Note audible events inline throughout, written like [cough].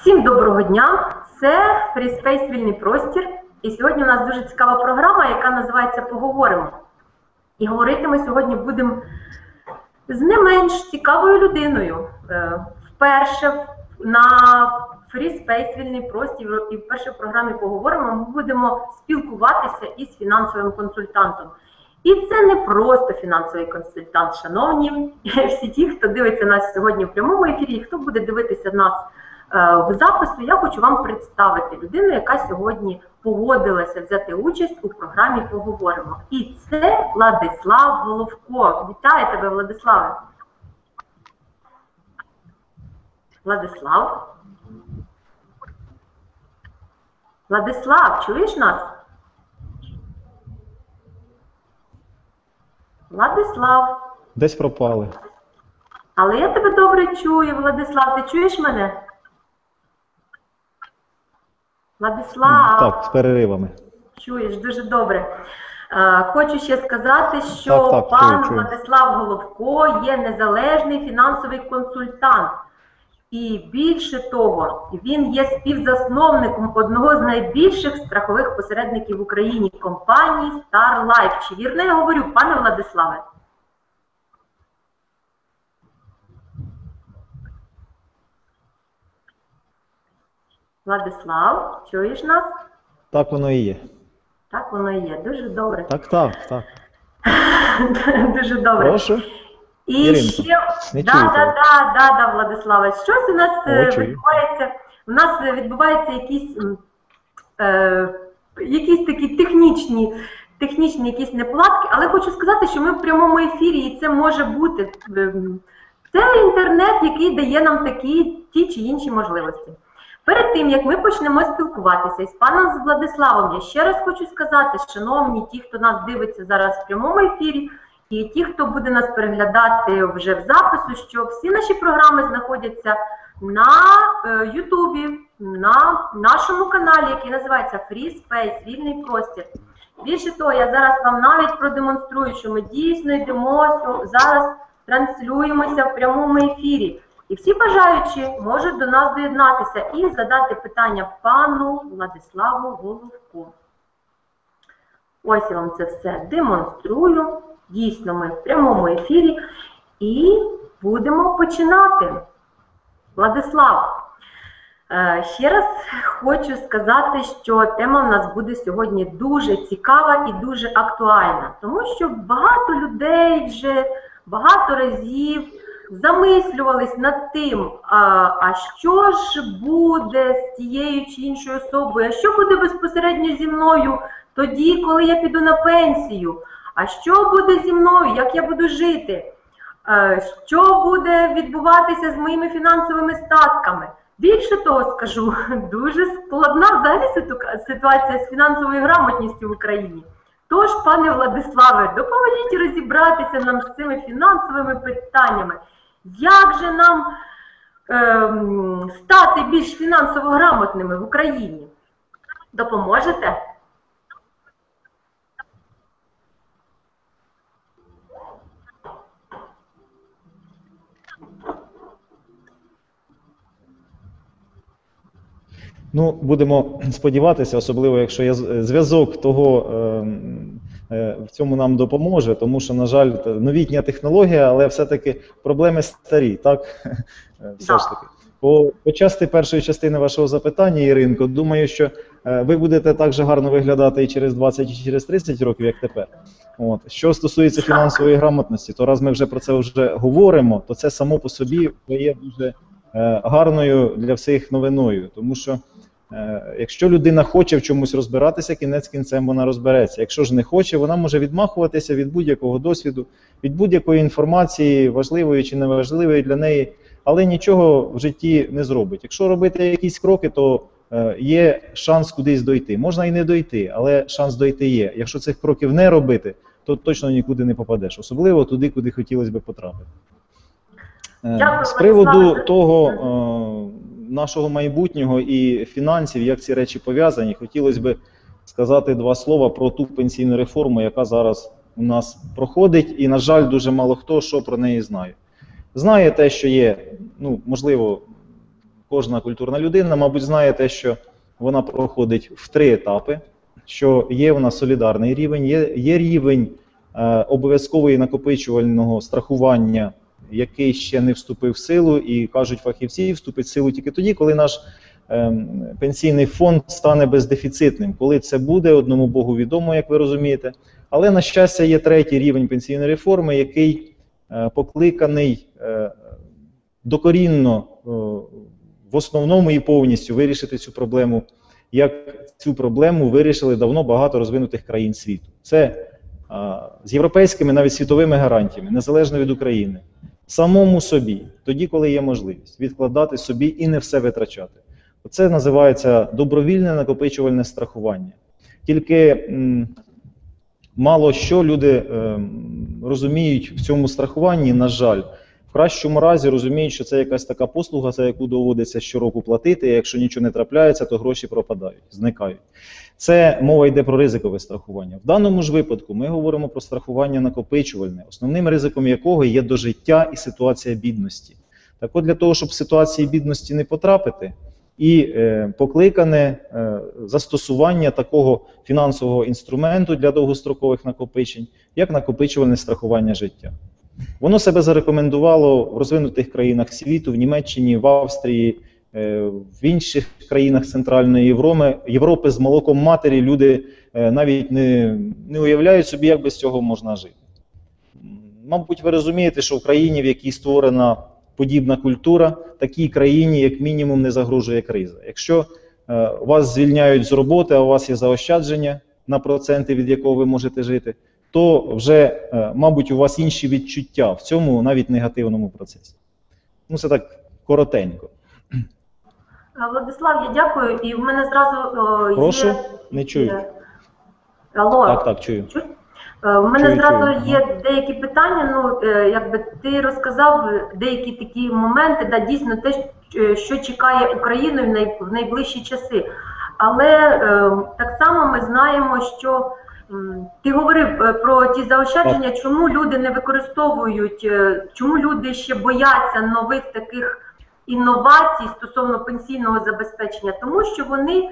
Всім доброго дня! Це FreeSpace Вільний простір. І сьогодні у нас дуже цікава програма, яка називається Поговоримо. І говорити ми сьогодні будемо з не менш цікавою людиною. Е, Вперше на FreeSpace Вільний простір і вперше в програмі Поговоримо ми будемо спілкуватися із фінансовим консультантом. І це не просто фінансовий консультант, шановні всі ті, хто дивиться нас сьогодні в прямому ефірі, і хто буде дивитися нас в запису, я хочу вам представити людину, яка сьогодні погодилася взяти участь у програмі Поговоримо. І це Владислав Головко. Вітаю тебе, Владиславе. Владислав. Владислав, чуєш нас? Владислав. Десь пропали. Але я тебе добре чую, Владислав. Ти чуєш мене? Владислав, Так, з переривами. чуєш дуже добре. Е, Хочу ще сказати, що Так, так, пан чую, чую. Владислав Головко є незалежний фінансовий консультант. І більше того, він є співзасновником одного з найбільших страхових посередників в Україні компанії Star Life. Чи вірно я говорю, пане Владиславе? Владислав, чуєш нас? Так воно і є. Так воно і є. Дуже добре. Так, так, так. [laughs] Дуже добре. Прошу. І Іринко, ще не да, чую да, тебе. да, да, да, Владиславе. Щось у нас е, Ой, чую. відбувається. У нас е, відбуваються якісь, м, е, якісь такі технічні, технічні якісь неполадки, але хочу сказати, що ми в прямому ефірі, і це може бути. ем, Це інтернет, який дає нам такі ті чи інші можливості. Перед тим як ми почнемо спілкуватися із паном Владиславом, я ще раз хочу сказати, шановні ті, хто нас дивиться зараз в прямому ефірі, і ті, хто буде нас переглядати вже в запису, що всі наші програми знаходяться на е, Ютубі, на нашому каналі, який називається Free Space, вільний простір. Більше того, я зараз вам навіть продемонструю, що ми дійсно йдемо зараз транслюємося в прямому ефірі. І всі бажаючі можуть до нас доєднатися і задати питання пану Владиславу Головку. Ось я вам це все демонструю. Дійсно, ми в прямому ефірі і будемо починати. Владислав, е, ще раз хочу сказати, що тема в нас буде сьогодні дуже цікава і дуже актуальна, тому що багато людей вже багато разів замислювались над тим, а, а що ж буде з тією чи іншою особою, а що буде безпосередньо зі мною тоді, коли я піду на пенсію, а що буде зі мною, як я буду жити, Е, що буде відбуватися з моїми фінансовими статками. Більше того скажу, [laughs] дуже складна взагалі ситуація з фінансовою грамотністю в Україні. Тож, пане Владиславе, допоможіть розібратися нам з цими фінансовими питаннями. Як же нам ем, стати більш фінансово грамотними в Україні? Допоможете? Ну, будемо сподіватися, особливо якщо є зв'язок того ем, е, в цьому нам допоможе, тому що, на жаль, новітня технологія, але все-таки проблеми старі, так? [laughs] Е, Все ж таки. По, по части першої частини вашого запитання, Іринко, думаю, що е, ви будете так же гарно виглядати і через 20, і через 30 років, як тепер. От. Що стосується фінансової грамотності, то раз ми вже про це вже говоримо, то це само по собі є дуже е, гарною для всіх новиною. Тому що е, якщо людина хоче в чомусь розбиратися, кінець кінцем вона розбереться. Якщо ж не хоче, вона може відмахуватися від будь-якого досвіду, від будь-якої інформації, важливої чи неважливої для неї, але нічого в житті не зробить. Якщо робити якісь кроки, то е, є шанс кудись дойти. Можна і не дойти, але шанс дойти є. Якщо цих кроків не робити, то точно нікуди не попадеш, особливо туди, куди хотілося би потрапити. Е, З приводу того е, нашого майбутнього і фінансів, як ці речі пов'язані, хотілося б сказати два слова про ту пенсійну реформу, яка зараз у нас проходить, і, на жаль, дуже мало хто що про неї знає. Знає те, що є, ну, можливо, кожна культурна людина, мабуть, знає те, що вона проходить в три етапи. Що є у нас солідарний рівень, є, є рівень е, обов'язкової накопичувального страхування, який ще не вступив в силу, і кажуть фахівці, вступить в силу тільки тоді, коли наш ем, пенсійний фонд стане бездефіцитним. Коли це буде, одному Богу відомо, як ви розумієте. Але, на щастя, є третій рівень пенсійної реформи, який е, покликаний е, докорінно е, в основному і повністю вирішити цю проблему, як цю проблему вирішили давно багато розвинутих країн світу. Це з європейськими, навіть світовими гарантіями, незалежно від України, самому собі, тоді, коли є можливість, відкладати собі і не все витрачати. Це називається добровільне накопичувальне страхування. Тільки мало що люди ем, розуміють в цьому страхуванні, на жаль. В кращому разі розуміють, що це якась така послуга, за яку доводиться щороку платити. і Якщо нічого не трапляється, то гроші пропадають, зникають. Це мова йде про ризикове страхування. В даному ж випадку ми говоримо про страхування накопичувальне, основним ризиком якого є до життя і ситуація бідності. Так от для того, щоб в ситуації бідності не потрапити, і е, покликане е, застосування такого фінансового інструменту для довгострокових накопичень, як накопичувальне страхування життя. Воно себе зарекомендувало в розвинутих країнах світу, в Німеччині, в Австрії, в інших країнах Центральної Європи. Європи з молоком матері люди е, навіть не, не уявляють собі, як без цього можна жити. Мабуть, ви розумієте, що в країні, в якій створена подібна культура, такій країні, як мінімум, не загрожує криза. Якщо е, вас звільняють з роботи, а у вас є заощадження на проценти, від якого ви можете жити, то вже, е, мабуть, у вас інші відчуття в цьому навіть негативному процесі. Ну, це так коротенько. Е, Владислав, я дякую. І в мене зразу о, Прошу, є... не чую. Алло, Так, так, чую. Чуть? Е, В мене Чую, зразу чую. є деякі питання. Ну, е, якби ти розказав деякі такі моменти, да, дійсно те, що чекає Україну в найближчі часи. Але е, так само ми знаємо, що ти говорив е, про ті заощадження, чому люди не використовують, е, чому люди ще бояться нових таких інновацій стосовно пенсійного забезпечення, тому що вони,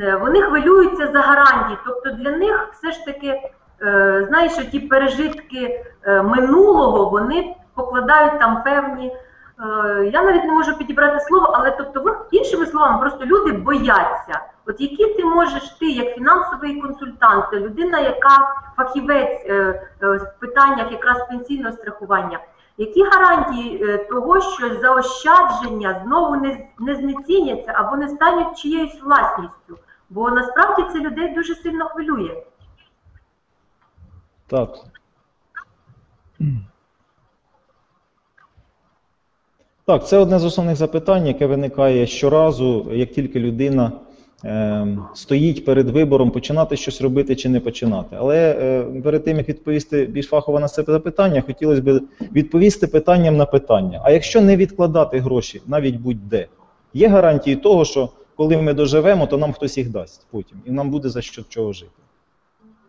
е, вони хвилюються за гарантії. Тобто для них все ж таки, е, знаєш, ті пережитки е, минулого вони покладають там певні. Я навіть не можу підібрати слово, але тобто, іншими словами, просто люди бояться. От які ти можеш, ти як фінансовий консультант, людина, яка фахівець в питаннях якраз пенсійного страхування, які гарантії е, того, що заощадження знову не, не знеціняться або не стануть чиєюсь власністю? Бо насправді це людей дуже сильно хвилює. Так. Так, це одне з основних запитань, яке виникає щоразу, як тільки людина стоїть перед вибором, починати щось робити чи не починати. Але е, перед тим, як відповісти більш фахово на це запитання, хотілося б відповісти питанням на питання. А якщо не відкладати гроші, навіть будь-де, є гарантії того, що коли ми доживемо, то нам хтось їх дасть потім, і нам буде за що чого жити.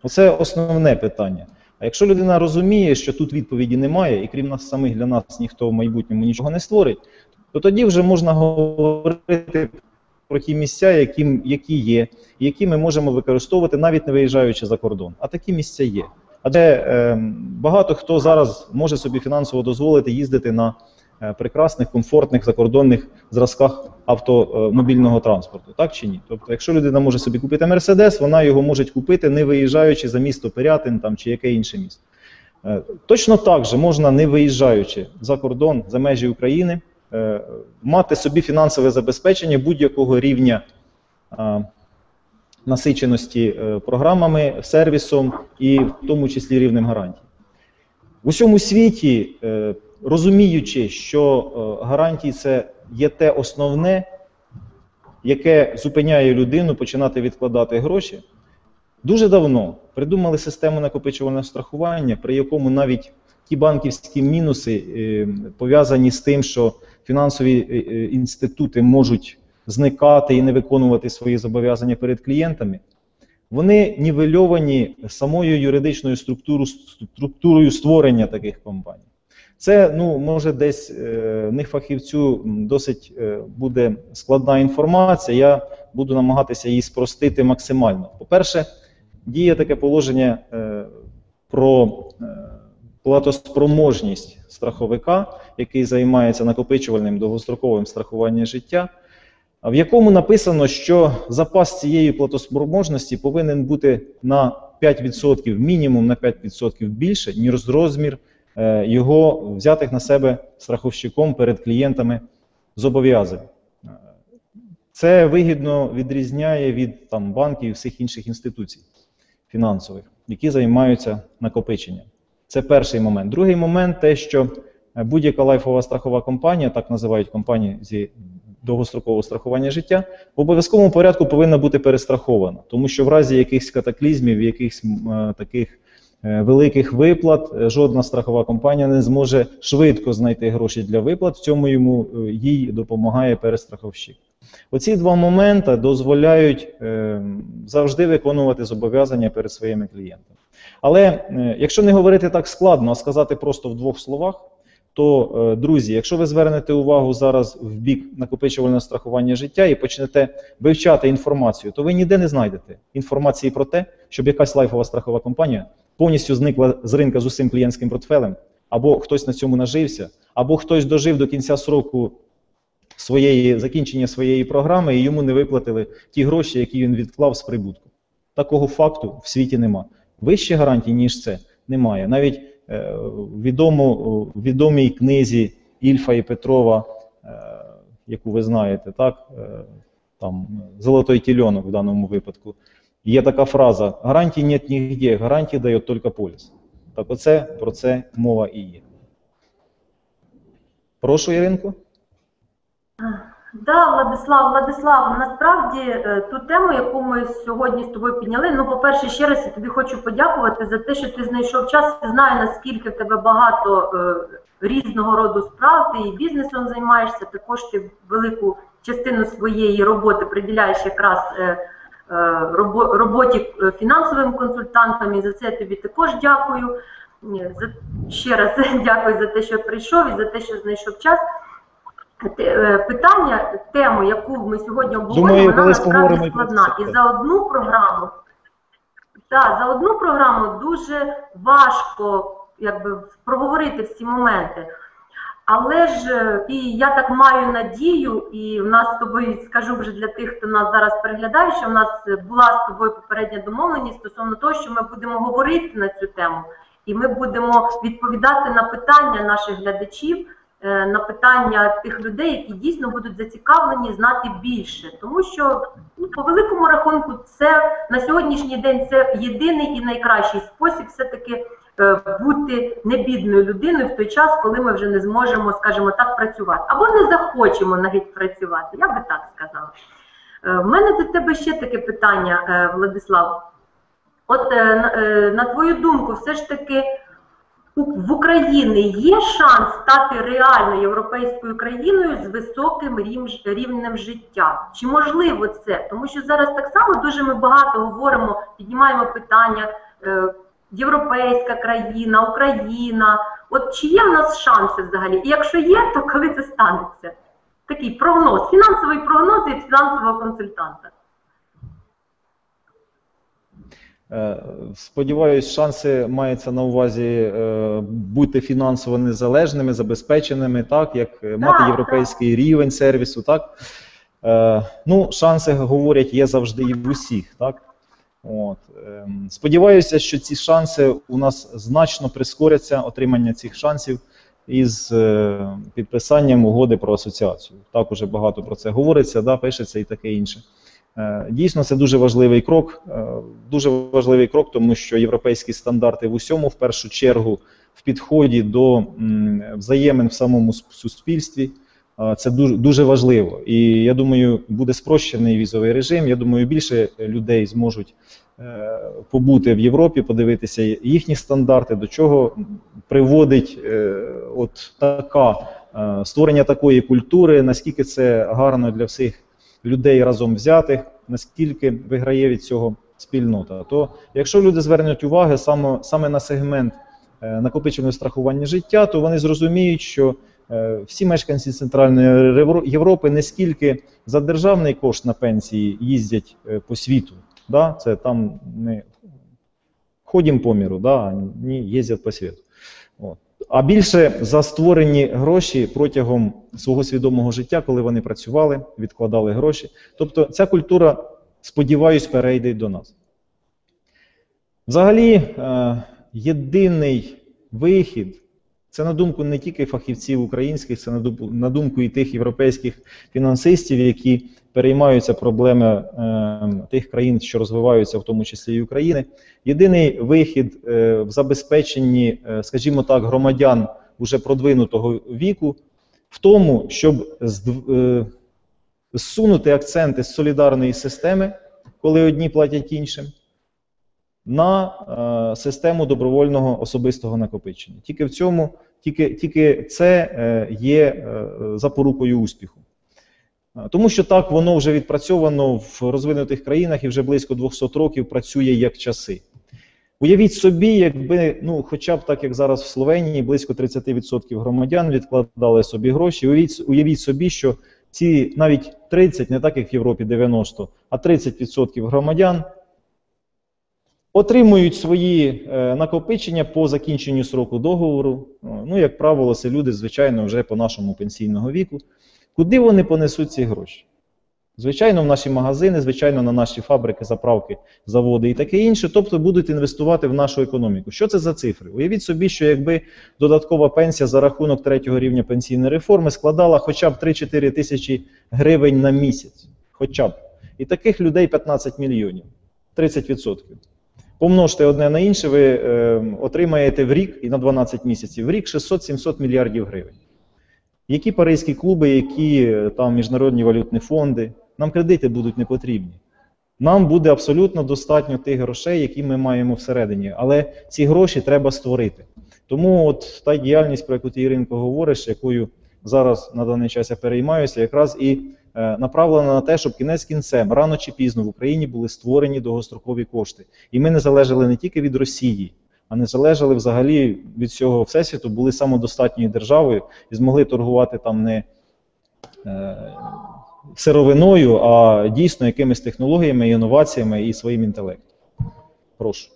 Оце основне питання. А якщо людина розуміє, що тут відповіді немає, і крім нас самих для нас ніхто в майбутньому нічого не створить, то тоді вже можна говорити про ті місця, які, які є, які ми можемо використовувати, навіть не виїжджаючи за кордон. А такі місця є. Адже е, багато хто зараз може собі фінансово дозволити їздити на е, прекрасних, комфортних закордонних зразках автомобільного транспорту, так чи ні? Тобто, якщо людина може собі купити Мерседес, вона його може купити, не виїжджаючи за місто Пирятин там, чи яке інше місто. Е, Точно так же можна, не виїжджаючи за кордон, за межі України, е, мати собі фінансове забезпечення будь-якого рівня е, насиченості е, програмами, сервісом і в тому числі рівнем гарантій. В усьому світі, е, розуміючи, що е, гарантії це є те основне, яке зупиняє людину починати відкладати гроші, дуже давно придумали систему накопичувального страхування, при якому навіть ті банківські мінуси е, пов'язані з тим, що фінансові е, е, інститути можуть зникати і не виконувати свої зобов'язання перед клієнтами, вони нівельовані самою юридичною структуру- структурою створення таких компаній. Це ну, може десь е, в них фахівцю досить е, буде складна інформація. Я буду намагатися її спростити максимально. По-перше, діє таке положення е, про е, платоспроможність страховика, який займається накопичувальним довгостроковим страхуванням життя, в якому написано, що запас цієї платоспроможності повинен бути на 5%, мінімум на 5% більше, ніж розмір е, його взятих на себе страховщиком перед клієнтами зобов'язань. Це вигідно відрізняє від там, банків і всіх інших інституцій фінансових, які займаються накопиченням. Це перший момент. Другий момент те, що е, будь-яка лайфова страхова компанія, так називають компанії зі довгострокового страхування життя, в обов'язковому порядку повинна бути перестрахована, тому що в разі якихось катаклізмів, якихось е, таких е, великих виплат, жодна страхова компанія не зможе швидко знайти гроші для виплат. В цьому йому їй допомагає перестраховщик. Оці два моменти дозволяють е, завжди виконувати зобов'язання перед своїми клієнтами. Але е, якщо не говорити так складно, а сказати просто в двох словах, то, е, друзі, якщо ви звернете увагу зараз в бік накопичувального страхування життя і почнете вивчати інформацію, то ви ніде не знайдете інформації про те, щоб якась лайфова страхова компанія повністю зникла з ринка з усім клієнтським портфелем, або хтось на цьому нажився, або хтось дожив до кінця сроку своєї закінчення своєї програми і йому не виплатили ті гроші, які він відклав з прибутку. Такого факту в світі нема. Вище гарантій, ніж це, немає. Навіть е, відомо, в відомій книзі Ільфа і Петрова, е, яку ви знаєте, так, е, там Золотой тільонок в даному випадку, є така фраза: гарантій нет нігде, гарантії дає тільки поліс. Так оце про це мова і є. Прошу, Іринку. Да, Владислав, Владислав, насправді е, ту тему, яку ми сьогодні з тобою підняли, ну, по-перше, ще раз я тобі хочу подякувати за те, що ти знайшов час. Я знаю, наскільки в тебе багато е, різного роду справ, ти і бізнесом займаєшся, також ти велику частину своєї роботи приділяєш якраз е, е, роботі е, фінансовим консультантам, і за це я тобі також дякую. За, ще раз [laughs] дякую за те, що прийшов і за те, що знайшов час. Е, Питання, тему, яку ми сьогодні обговорюємо, вона насправді складна. І за одну програму, так, за одну програму дуже важко якби, проговорити всі моменти. Але ж е, і я так маю надію, і в нас з тобою скажу вже для тих, хто нас зараз переглядає, що в нас була з тобою попередня домовленість стосовно того, що ми будемо говорити на цю тему, і ми будемо відповідати на питання наших глядачів, на питання тих людей, які дійсно будуть зацікавлені знати більше. Тому що ну, по великому рахунку, це на сьогоднішній день це єдиний і найкращий спосіб все-таки е, бути небідною людиною в той час, коли ми вже не зможемо, скажімо так, працювати. Або не захочемо навіть працювати. Я би так сказала. Е, В мене до тебе ще таке питання, е, Владислав. От е, на- е, твою думку, все ж таки у- в Україні є шанс стати реально європейською країною з високим рівнем життя? Чи можливо це? Тому що зараз так само дуже ми багато говоримо, піднімаємо питання е, європейська країна, Україна. От чи є в нас шанси взагалі? І якщо є, то коли це станеться? Такий прогноз, фінансовий прогноз від фінансового консультанта. Е, Сподіваюсь, шанси мається на увазі е, бути фінансово незалежними, забезпеченими, так, як е, мати Так, європейський рівень сервісу. Так? Е, Ну, шанси, говорять, є завжди і в усіх. Так? От. ем, Сподіваюся, що ці шанси у нас значно прискоряться отримання цих шансів із е, підписанням угоди про асоціацію. Так уже багато про це говориться, да, пишеться і таке інше. Е, Дійсно, це дуже важливий крок. е, Дуже важливий крок, тому що європейські стандарти в усьому, в першу чергу, в підході до взаємин в самому суспільстві. е, Це дуже, важливо. І я думаю, буде спрощений візовий режим. Я думаю, більше людей зможуть побути в Європі, подивитися їхні стандарти, до чого приводить от така створення такої культури, наскільки це гарно для всіх людей разом взятих, наскільки виграє від цього спільнота. То якщо люди звернуть увагу саме, саме на сегмент е, накопичувальне страхування життя, то вони зрозуміють, що е, всі мешканці Центральної Євро- Європи не скільки за державний кошт на пенсії їздять е, по світу. Да? Це там ми ходимо по міру, да? ні їздять по світу. От. А більше за створені гроші протягом свого свідомого життя, коли вони працювали, відкладали гроші. Тобто ця культура, сподіваюсь, перейде й до нас. Взагалі, е, єдиний вихід це на думку не тільки фахівців українських, це на думку, і тих європейських фінансистів, які переймаються проблеми е, тих країн, що розвиваються, в тому числі і України. Єдиний вихід е, в забезпеченні, е, скажімо так, громадян уже продвинутого віку в тому, щоб е, зсунути акценти з солідарної системи, коли одні платять іншим, на е, систему добровольного особистого накопичення. Тільки в цьому, тільки, тільки це е, є е, запорукою успіху. Тому що так воно вже відпрацьовано в розвинутих країнах і вже близько 200 років працює як часи. Уявіть собі, якби, ну, хоча б так, як зараз в Словенії, близько 30% громадян відкладали собі гроші. Уявіть, уявіть собі, що ці навіть 30, не так як в Європі 90, а 30% громадян отримують свої е, накопичення по закінченню сроку договору. Ну, як правило, це люди, звичайно, вже по нашому пенсійного віку. Куди вони понесуть ці гроші? Звичайно, в наші магазини, звичайно, на наші фабрики, заправки, заводи і таке інше, тобто будуть інвестувати в нашу економіку. Що це за цифри? Уявіть собі, що якби додаткова пенсія за рахунок третього рівня пенсійної реформи складала хоча б 3-4 тисячі гривень на місяць. Хоча б. І таких людей 15 мільйонів, 30%. Помножте одне на інше, ви е, отримаєте в рік і на 12 місяців в рік 600-700 мільярдів гривень. Які паризькі клуби, які е, там міжнародні валютні фонди, нам кредити будуть не потрібні. Нам буде абсолютно достатньо тих грошей, які ми маємо всередині, але ці гроші треба створити. Тому от та діяльність, про яку ти Іринко говориш, якою зараз на даний час я переймаюся, якраз і направлена на те, щоб кінець кінцем, рано чи пізно в Україні були створені довгострокові кошти. І ми не залежали не тільки від Росії, а не залежали взагалі від всього всесвіту, були самодостатньою державою і змогли торгувати там не е, сировиною, а дійсно якимись технологіями, інноваціями і своїм інтелектом. Прошу.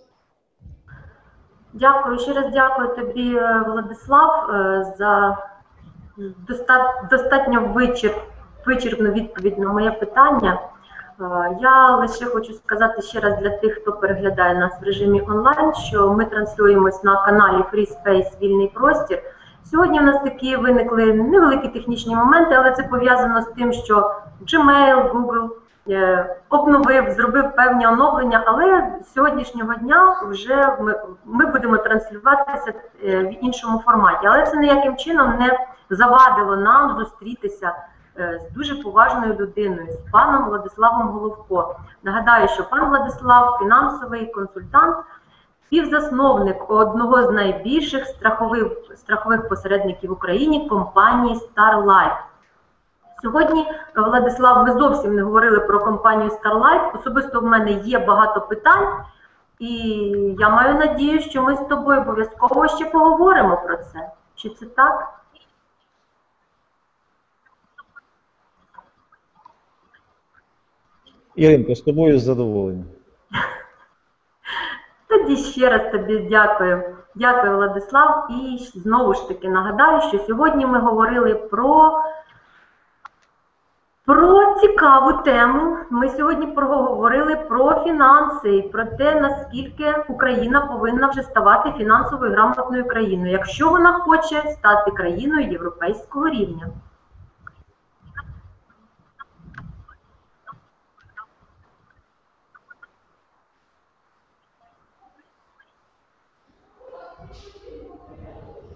Дякую, ще раз дякую тобі, е, Владислав, е, за достатньо вичерп, вичерпну відповідь на моє питання. Е, Я лише хочу сказати ще раз для тих, хто переглядає нас в режимі онлайн, що ми транслюємось на каналі Free Space Вільний простір. Сьогодні в нас такі виникли невеликі технічні моменти, але це пов'язано з тим, що Gmail, Google е, обновив, зробив певні оновлення, але з сьогоднішнього дня вже ми, ми будемо транслюватися е, в іншому форматі. Але це ніяким чином не завадило нам зустрітися з дуже поважною людиною, з паном Владиславом Головко. Нагадаю, що пан Владислав фінансовий консультант, співзасновник одного з найбільших страхових, страхових посередників в Україні компанії StarLife. Сьогодні, Владислав, ми зовсім не говорили про компанію StarLife. Особисто в мене є багато питань, і я маю надію, що ми з тобою обов'язково ще поговоримо про це. Чи це так? Іринко, з тобою з задоволенням. Тоді ще раз тобі дякую. Дякую, Владислав. І знову ж таки нагадаю, що сьогодні ми говорили про, про цікаву тему. Ми сьогодні проговорили про фінанси і про те, наскільки Україна повинна вже ставати фінансово грамотною країною, якщо вона хоче стати країною європейського рівня.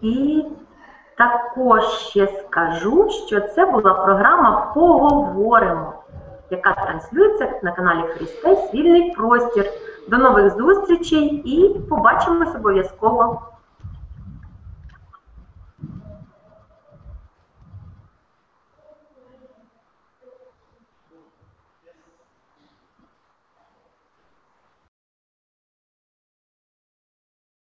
І також ще скажу, що це була програма Поговоримо, яка транслюється на каналі Фрістейс Вільний простір. До нових зустрічей і побачимось обов'язково.